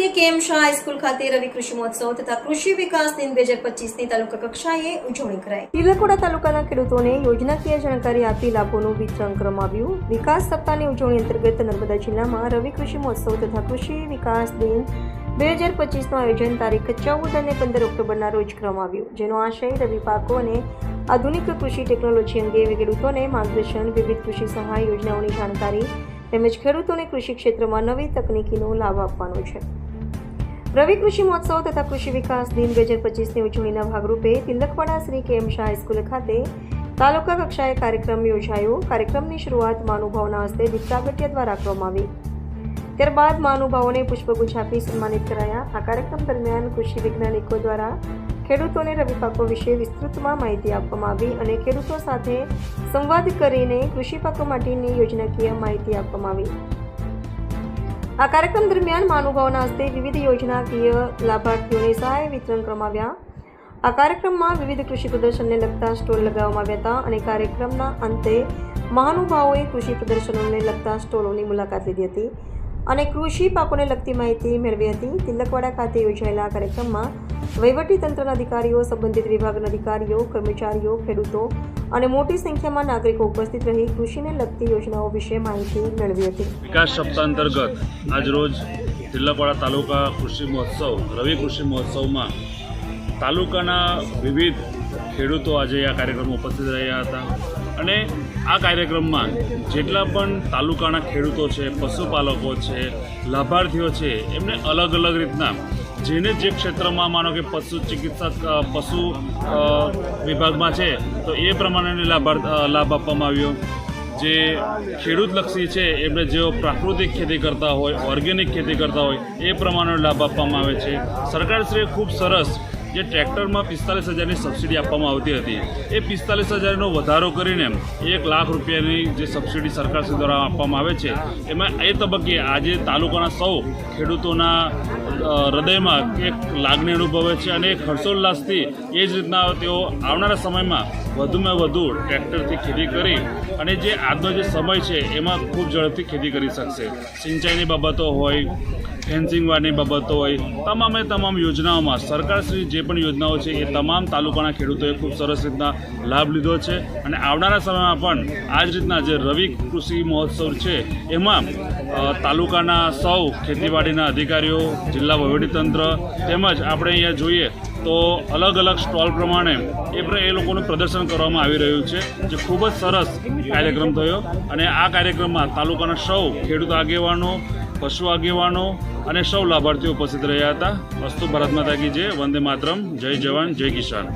શ્રી કેમ શાહ હાઈસ્કૂલ ખાતે રવિ કૃષિ મહોત્સવ તથા કૃષિ વિકાસ દિન બે હજાર પચીસની તાલુકા કક્ષાએ ઉજવણી કરાઈ. તિલકોડા તાલુકાના ખેડૂતોને યોજનાકીય જાણકારી આપી લાભોનું વિતરણ કરવામાં આવ્યું. વિકાસ સપ્તાહની ઉજવણી અંતર્ગત નર્મદા જિલ્લામાં રવિ કૃષિ મહોત્સવ તથા કૃષિ વિકાસ દિન બે હજાર પચીસનું આયોજન તારીખ ચૌદ અને પંદર ઓક્ટોબરના રોજ કરવામાં આવ્યું, જેનો આશય રવિ પાકો અને આધુનિક કૃષિ ટેકનોલોજી અંગે ખેડૂતોને માર્ગદર્શન, વિવિધ કૃષિ સહાય યોજનાઓની જાણકારી તેમજ ખેડૂતોને કૃષિ ક્ષેત્રમાં નવી તકનીકીનો લાભ આપવાનો છે. રવિ કૃષિ મહોત્સવ તથા કૃષિ વિકાસ દિન બે હજાર પચીસની ઉજવણીના ભાગરૂપે તિલકવાડા શ્રી કે એમ શાહ હાઈસ્કૂલ ખાતે તાલુકા કક્ષાએ કાર્યક્રમ યોજાયો. કાર્યક્રમની શરૂઆત મહાનુભાવના હસ્તે દીપ દ્વારા કરવામાં આવી. ત્યારબાદ મહાનુભાવોને પુષ્પગુચ્છ આપી સન્માનિત કરાયા. આ કાર્યક્રમ દરમિયાન કૃષિ વૈજ્ઞાનિકો દ્વારા ખેડૂતોને રવિ પાકો વિશે વિસ્તૃતમાં માહિતી આપવામાં આવી અને ખેડૂતો સાથે સંવાદ કરીને કૃષિ પાકો માટેની યોજનાકીય માહિતી આપવામાં આવી. આ કાર્યક્રમ દરમિયાન મહાનુભાવોના હસ્તે વિવિધ યોજનાકીય લાભાર્થીઓને સહાય વિતરણ કરવામાં આવ્યા. આ કાર્યક્રમમાં વિવિધ કૃષિ પ્રદર્શનને લગતા સ્ટોલ લગાવવામાં આવ્યા હતા અને કાર્યક્રમના અંતે મહાનુભાવોએ કૃષિ પ્રદર્શનોને લગતા સ્ટોલોની મુલાકાત લીધી હતી અને કૃષિ પાકોને લગતી માહિતી મેળવી હતી. તિલકવાડા ખાતે યોજાયેલા આ કાર્યક્રમમાં વહીવટી તંત્રના અધિકારીઓ, સંબંધિત વિભાગના અધિકારીઓ, કર્મચારીઓ, ખેડૂતો અને મોટી સંખ્યામાં નાગરિકો ઉપસ્થિત રહી કૃષિને લગતી યોજનાઓ વિશે માહિતી મેળવી હતી. વિકાસ સપ્તાહ અંતર્ગત આજરોજ જિલ્લાપાડા તાલુકા કૃષિ મહોત્સવ, રવિ કૃષિ મહોત્સવમાં તાલુકાના વિવિધ ખેડૂતો આજે આ કાર્યક્રમમાં ઉપસ્થિત રહ્યા હતા. અને આ કાર્યક્રમમાં જેટલા પણ તાલુકાના ખેડૂતો છે, પશુપાલકો છે, લાભાર્થીઓ છે, એમને અલગ અલગ રીતના જેને જે ક્ષેત્રમાં માનો કે પશુ ચિકિત્સક પશુ વિભાગમાં છે, તો એ પ્રમાણેને લાભાર્થ લાભ આપવામાં આવ્યો. જે ખેડૂતલક્ષી છે, એમને જેઓ પ્રાકૃતિક ખેતી કરતા હોય, ઓર્ગેનિક ખેતી કરતા હોય, એ પ્રમાણેનો લાભ આપવામાં આવે છે. સરકારશ્રીએ ખૂબ સરસ જે ટ્રેક્ટરમાં પિસ્તાલીસ હજારની સબસિડી આપવામાં આવતી હતી. એ પિસ્તાલીસ હજારનો વધારો કરીને એક લાખ રૂપિયાની જે સબસિડી સરકારશ્રી દ્વારા આપવામાં આવે છે, એમાં એ તબક્કે આજે તાલુકાના સૌ ખેડૂતોના હૃદયમાં એક લાગણી અનુભવે છે અને એક હર્ષોલ્લાસથી એ જ રીતના તેઓ આવનારા સમયમાં વધુમાં વધુ ટ્રેક્ટરથી ખેતી કરી અને જે આજનો જે સમય છે, એમાં ખૂબ ઝડપથી ખેતી કરી શકશે. સિંચાઈની બાબતો હોય ફેન્સિંગવાની બાબતો હોય, તમામે તમામ યોજનાઓમાં સરકારશ્રી જે પણ યોજનાઓ છે એ તમામ તાલુકાના ખેડૂતોએ ખૂબ સરસ રીતના લાભ લીધો છે. અને આવનારા સમયમાં પણ આ જ રીતના જે રવિ કૃષિ મહોત્સવ છે, એમાં તાલુકાના સૌ ખેતીવાડીના અધિકારીઓ, જિલ્લા વહીવટીતંત્ર તેમજ આપણે અહીંયા જોઈએ તો અલગ અલગ સ્ટોલ પ્રમાણે એ એ લોકોનું પ્રદર્શન કરવામાં આવી રહ્યું છે, જે ખૂબ જ સરસ કાર્યક્રમ થયો. અને આ કાર્યક્રમમાં તાલુકાના સૌ ખેડૂત આગેવાનો પશુ આગેવાનો અને સૌ લાભાર્થીઓ ઉપસ્થિત રહ્યા હતા. વસ્તુ ભારત માતા કી જય, વંદે માતરમ, જય જવાન, જય કિસાન.